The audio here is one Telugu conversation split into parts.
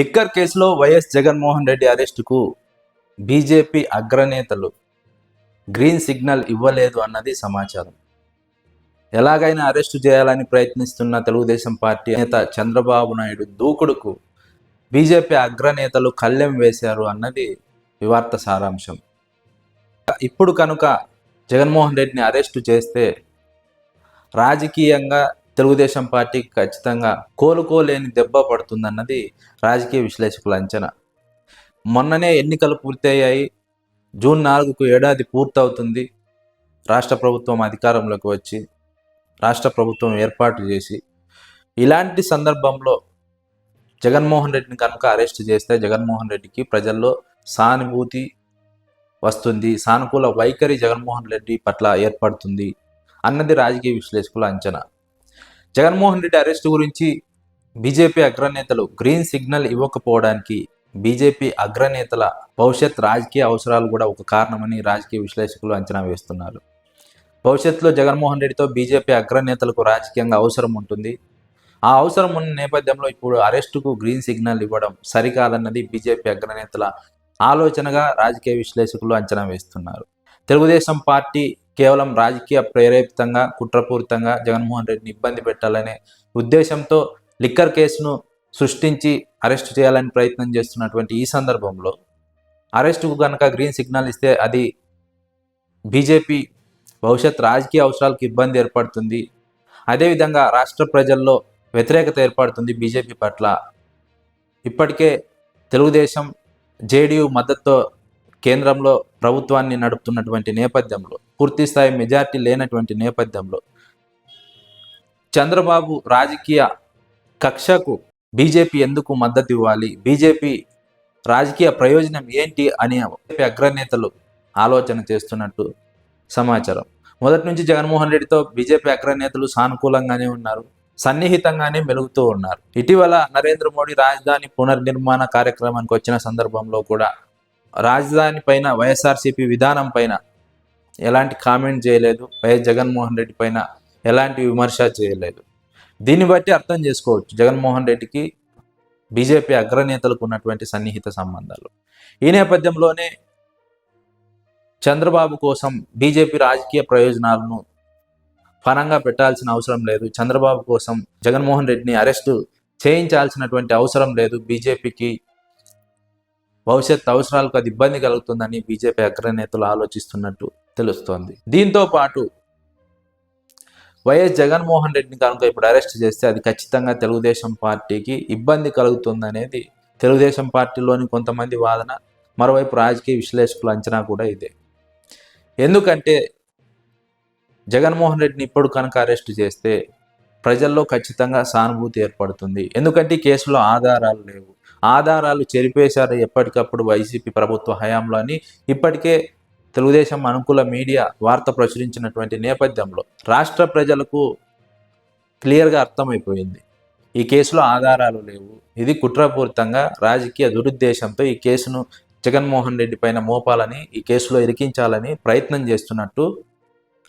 టిక్కర్ కేసులో వైఎస్ జగన్మోహన్ రెడ్డి అరెస్టుకు బీజేపీ అగ్రనేతలు గ్రీన్ సిగ్నల్ ఇవ్వలేదు అన్నది సమాచారం. ఎలాగైనా అరెస్టు చేయాలని ప్రయత్నిస్తున్న తెలుగుదేశం పార్టీ నేత చంద్రబాబు నాయుడు దూకుడుకు బీజేపీ అగ్రనేతలు కళ్ళెం వేశారు అన్నది వివార్త సారాంశం. ఇప్పుడు కనుక జగన్మోహన్ రెడ్డిని అరెస్టు చేస్తే రాజకీయంగా తెలుగుదేశం పార్టీకి ఖచ్చితంగా కోలుకోలేని దెబ్బ పడుతుందన్నది రాజకీయ విశ్లేషకుల అంచనా. మొన్ననే ఎన్నికలు పూర్తయ్యాయి. జూన్ నాలుగుకు ఏడాది పూర్తవుతుంది. రాష్ట్ర ప్రభుత్వం అధికారంలోకి వచ్చి రాష్ట్ర ప్రభుత్వం ఏర్పాటు చేసి ఇలాంటి సందర్భంలో జగన్మోహన్ రెడ్డిని కనుక అరెస్ట్ చేస్తే జగన్మోహన్ రెడ్డికి ప్రజల్లో సానుభూతి వస్తుంది సానుకూల వైఖరి జగన్మోహన్ రెడ్డి పట్ల ఏర్పడుతుంది అన్నది రాజకీయ విశ్లేషకుల అంచనా. జగన్మోహన్ రెడ్డి అరెస్టు గురించి బీజేపీ అగ్రనేతలు గ్రీన్ సిగ్నల్ ఇవ్వకపోవడానికి బీజేపీ అగ్రనేతల భవిష్యత్ రాజకీయ అవసరాలు కూడా ఒక కారణమని రాజకీయ విశ్లేషకులు అంచనా వేస్తున్నారు. భవిష్యత్తులో జగన్మోహన్ రెడ్డితో బీజేపీ అగ్రనేతలకు రాజకీయంగా అవసరం ఉంటుంది. ఆ అవసరం ఉన్న నేపథ్యంలో ఇప్పుడు అరెస్టుకు గ్రీన్ సిగ్నల్ ఇవ్వడం సరికాదన్నది బీజేపీ అగ్రనేతల ఆలోచనగా రాజకీయ విశ్లేషకులు అంచనా వేస్తున్నారు. తెలుగుదేశం పార్టీ కేవలం రాజకీయ ప్రేరేపితంగా కుట్రపూరితంగా జగన్మోహన్ రెడ్డిని ఇబ్బంది పెట్టాలనే ఉద్దేశంతో లిక్కర్ కేసును సృష్టించి అరెస్ట్ చేయాలని ప్రయత్నం చేస్తున్నటువంటి ఈ సందర్భంలో అరెస్టుకు కనుక గ్రీన్ సిగ్నల్ ఇస్తే అది బీజేపీ భవిష్యత్ రాజకీయ అవసరాలకు ఇబ్బంది ఏర్పడుతుంది. అదేవిధంగా రాష్ట్ర ప్రజల్లో వ్యతిరేకత ఏర్పడుతుంది బీజేపీ పట్ల. ఇప్పటికే తెలుగుదేశం జేడీయూ మద్దతుతో కేంద్రంలో ప్రభుత్వాన్ని నడుపుతున్నటువంటి నేపథ్యంలో పూర్తి స్థాయి మెజార్టీ లేనటువంటి నేపథ్యంలో చంద్రబాబు రాజకీయ కక్షకు బీజేపీ ఎందుకు మద్దతు ఇవ్వాలి? బీజేపీ రాజకీయ ప్రయోజనం ఏంటి అని బీజేపీ అగ్రనేతలు ఆలోచన చేస్తున్నట్టు సమాచారం. మొదటి నుంచి జగన్మోహన్ రెడ్డితో బీజేపీ అగ్రనేతలు సానుకూలంగానే ఉన్నారు సన్నిహితంగానే మెలుగుతూ ఉన్నారు. ఇటీవల నరేంద్ర మోడీ రాజధాని పునర్నిర్మాణ కార్యక్రమానికి వచ్చిన సందర్భంలో కూడా రాజధాని పైన వైఎస్ఆర్సీపీ విధానం పైన ఎలాంటి కామెంట్ చేయలేదు. వైఎస్ జగన్మోహన్ రెడ్డి పైన ఎలాంటి విమర్శ చేయలేదు. దీన్ని బట్టి అర్థం చేసుకోవచ్చు. జగన్మోహన్ రెడ్డికి బీజేపీ అగ్రనేతలకు ఉన్నటువంటి సన్నిహిత సంబంధాలు. ఈ నేపథ్యంలోనే చంద్రబాబు కోసం బీజేపీ రాజకీయ ప్రయోజనాలను పరంగా పెట్టాల్సిన అవసరం లేదు. చంద్రబాబు కోసం జగన్మోహన్ రెడ్డిని అరెస్టు చేయించాల్సినటువంటి అవసరం లేదు. బీజేపీకి భవిష్యత్ అవసరాలకు అది ఇబ్బంది కలుగుతుందని బీజేపీ అగ్రనేతలు ఆలోచిస్తున్నట్టు తెలుస్తోంది. దీంతో పాటు వైఎస్ జగన్మోహన్ రెడ్డిని కనుక ఇప్పుడు అరెస్ట్ చేస్తే అది ఖచ్చితంగా తెలుగుదేశం పార్టీకి ఇబ్బంది కలుగుతుందనేది తెలుగుదేశం పార్టీలోని కొంతమంది వాదన మరోవైపు రాజకీయ విశ్లేషకుల అంచనా కూడా ఇదే. ఎందుకంటే జగన్మోహన్ రెడ్డిని ఇప్పుడు కనుక అరెస్ట్ చేస్తే ప్రజల్లో ఖచ్చితంగా సానుభూతి ఏర్పడుతుంది. ఎందుకంటే ఈ కేసులో ఆధారాలు లేవు. ఆధారాలు చెరిపేశారు ఎప్పటికప్పుడు వైసీపీ ప్రభుత్వ హయాంలో అని ఇప్పటికే తెలుగుదేశం అనుకూల మీడియా వార్త ప్రచురించినటువంటి నేపథ్యంలో రాష్ట్ర ప్రజలకు క్లియర్గా అర్థమైపోయింది. ఈ కేసులో ఆధారాలు లేవు. ఇది కుట్రపూరితంగా రాజకీయ దురుద్దేశంతో ఈ కేసును జగన్మోహన్ రెడ్డి పైన మోపాలని ఈ కేసులో ఇరికించాలని ప్రయత్నం చేస్తున్నట్టు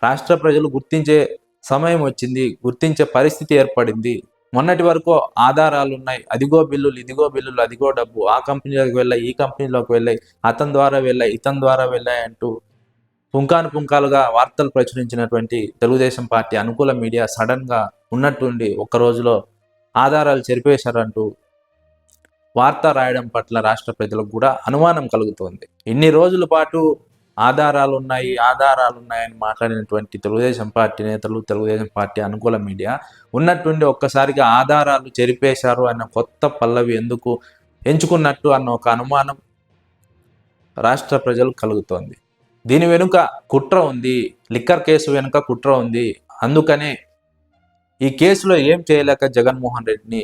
రాష్ట్ర ప్రజలు గుర్తించే సమయం వచ్చింది గుర్తించే పరిస్థితి ఏర్పడింది. మొన్నటి వరకు ఆధారాలు ఉన్నాయి అదిగో బిల్లులు ఇదిగో బిల్లులు అదిగో డబ్బు. ఆ కంపెనీలోకి వెళ్ళాయి ఈ కంపెనీలోకి వెళ్ళాయి అతని ద్వారా వెళ్ళాయి ఇతని ద్వారా వెళ్ళాయి అంటూ పుంకాను పుంకాలుగా వార్తలు ప్రచురించినటువంటి తెలుగుదేశం పార్టీ అనుకూల మీడియా సడన్గా ఉన్నట్టుండి ఒక్క రోజులో ఆధారాలు చెరిపేశారంటూ వార్త రాయడం పట్ల రాష్ట్ర ప్రజలకు కూడా అనుమానం కలుగుతోంది. ఇన్ని రోజుల పాటు ఆధారాలు ఉన్నాయి ఆధారాలు ఉన్నాయని మాట్లాడినటువంటి తెలుగుదేశం పార్టీ నేతలు తెలుగుదేశం పార్టీ అనుకూల మీడియా ఉన్నటువంటి ఒక్కసారిగా ఆధారాలు చెరిపేశారు అన్న కొత్త పల్లవి ఎందుకు ఎంచుకున్నట్టు అన్న ఒక అనుమానం రాష్ట్ర ప్రజలు కలుగుతోంది. దీని వెనుక కుట్ర ఉంది లిక్కర్ కేసు వెనుక కుట్ర ఉంది. అందుకనే ఈ కేసులో ఏం చేయలేక జగన్మోహన్ రెడ్డిని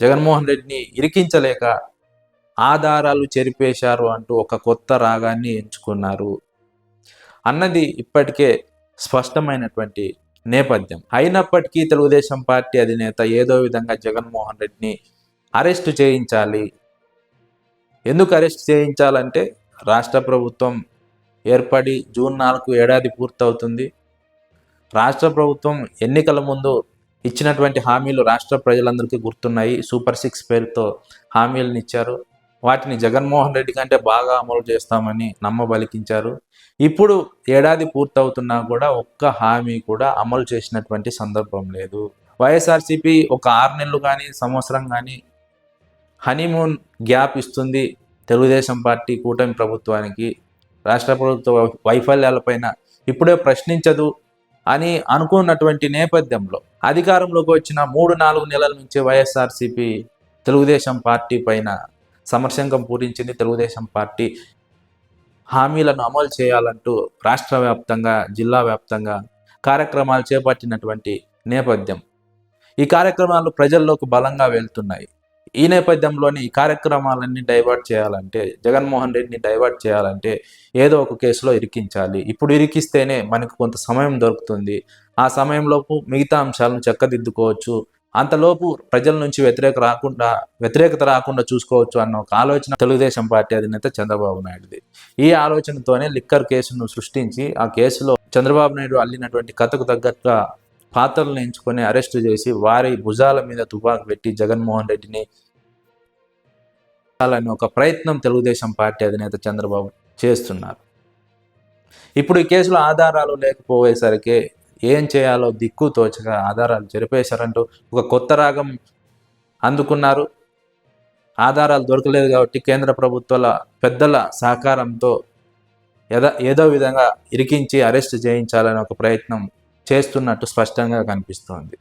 జగన్మోహన్ రెడ్డిని ఇరికించలేక ఆధారాలు చెరిపేశారు అంటూ ఒక కొత్త రాగాన్ని ఎంచుకున్నారు. అన్నది ఇప్పటికే స్పష్టమైనటువంటి నేపథ్యం. అయినప్పటికీ తెలుగుదేశం పార్టీ అధినేత ఏదో విధంగా జగన్మోహన్ రెడ్డిని అరెస్ట్ చేయించాలి. ఎందుకు అరెస్ట్ చేయించాలంటే రాష్ట్ర ప్రభుత్వం ఏర్పడి జూన్ నాలుగు ఏడాది పూర్తవుతుంది. రాష్ట్ర ప్రభుత్వం ఎన్నికల ముందు ఇచ్చినటువంటి హామీలు రాష్ట్ర ప్రజలందరికీ గుర్తున్నాయి. సూపర్ సిక్స్ పేరుతో హామీలను ఇచ్చారు. వాటిని జగన్మోహన్ రెడ్డి కంటే బాగా అమలు చేస్తామని నమ్మబలికించారు. ఇప్పుడు ఏడాది పూర్తవుతున్నా కూడా ఒక్క హామీ కూడా అమలు చేసినటువంటి సందర్భం లేదు. వైఎస్ఆర్సీపీ ఒక ఆరు నెలలు కానీ సంవత్సరం కానీ హనీమూన్ గ్యాప్ ఇస్తుంది తెలుగుదేశం పార్టీ కూటమి ప్రభుత్వానికి. రాష్ట్ర ప్రభుత్వ వైఫల్యాలపైన ఇప్పుడే ప్రశ్నించదు అని అనుకున్నటువంటి నేపథ్యంలో అధికారంలోకి వచ్చిన మూడు నాలుగు నెలల నుంచి వైఎస్ఆర్సీపీ తెలుగుదేశం పార్టీ పైన సమరశంకం పూరించింది తెలుగుదేశం పార్టీ. హామీలను అమలు చేయాలంటూ రాష్ట్ర వ్యాప్తంగా జిల్లా వ్యాప్తంగా కార్యక్రమాలు చేపట్టినటువంటి నేపథ్యం. ఈ కార్యక్రమాలు ప్రజల్లోకి బలంగా వెళ్తున్నాయి. ఈ నేపథ్యంలోని ఈ కార్యక్రమాలన్నీ డైవర్ట్ చేయాలంటే జగన్మోహన్ రెడ్డిని డైవర్ట్ చేయాలంటే ఏదో ఒక కేసులో ఇరికించాలి. ఇప్పుడు ఇరికిస్తేనే మనకు కొంత సమయం దొరుకుతుంది. ఆ సమయంలోపు మిగతా అంశాలను చక్కదిద్దుకోవచ్చు. అంతలోపు ప్రజల నుంచి వ్యతిరేక రాకుండా వ్యతిరేకత రాకుండా చూసుకోవచ్చు అన్న ఒక ఆలోచన తెలుగుదేశం పార్టీ అధినేత చంద్రబాబు నాయుడుది. ఈ ఆలోచనతోనే లిక్కర్ కేసును సృష్టించి ఆ కేసులో చంద్రబాబు నాయుడు అల్లినటువంటి కథకు తగ్గట్టుగా పాత్రలను ఎంచుకొని అరెస్టు చేసి వారి భుజాల మీద తుపాకు పెట్టి జగన్మోహన్ రెడ్డిని అని ఒక ప్రయత్నం తెలుగుదేశం పార్టీ అధినేత చంద్రబాబు చేస్తున్నారు. ఇప్పుడు ఈ కేసులో ఆధారాలు లేకపోయేసరికి ఏం చేయాలో దిక్కు తోచక ఆధారాలు జరిపేశారంటూ ఒక కొత్త రాగం అందుకున్నారు. ఆధారాలు దొరకలేదు కాబట్టి కేంద్ర ప్రభుత్వాల పెద్దల సహకారంతో ఏదో ఏదో విధంగా ఇరికించి అరెస్ట్ చేయించాలని ఒక ప్రయత్నం చేస్తున్నట్టు స్పష్టంగా కనిపిస్తోంది.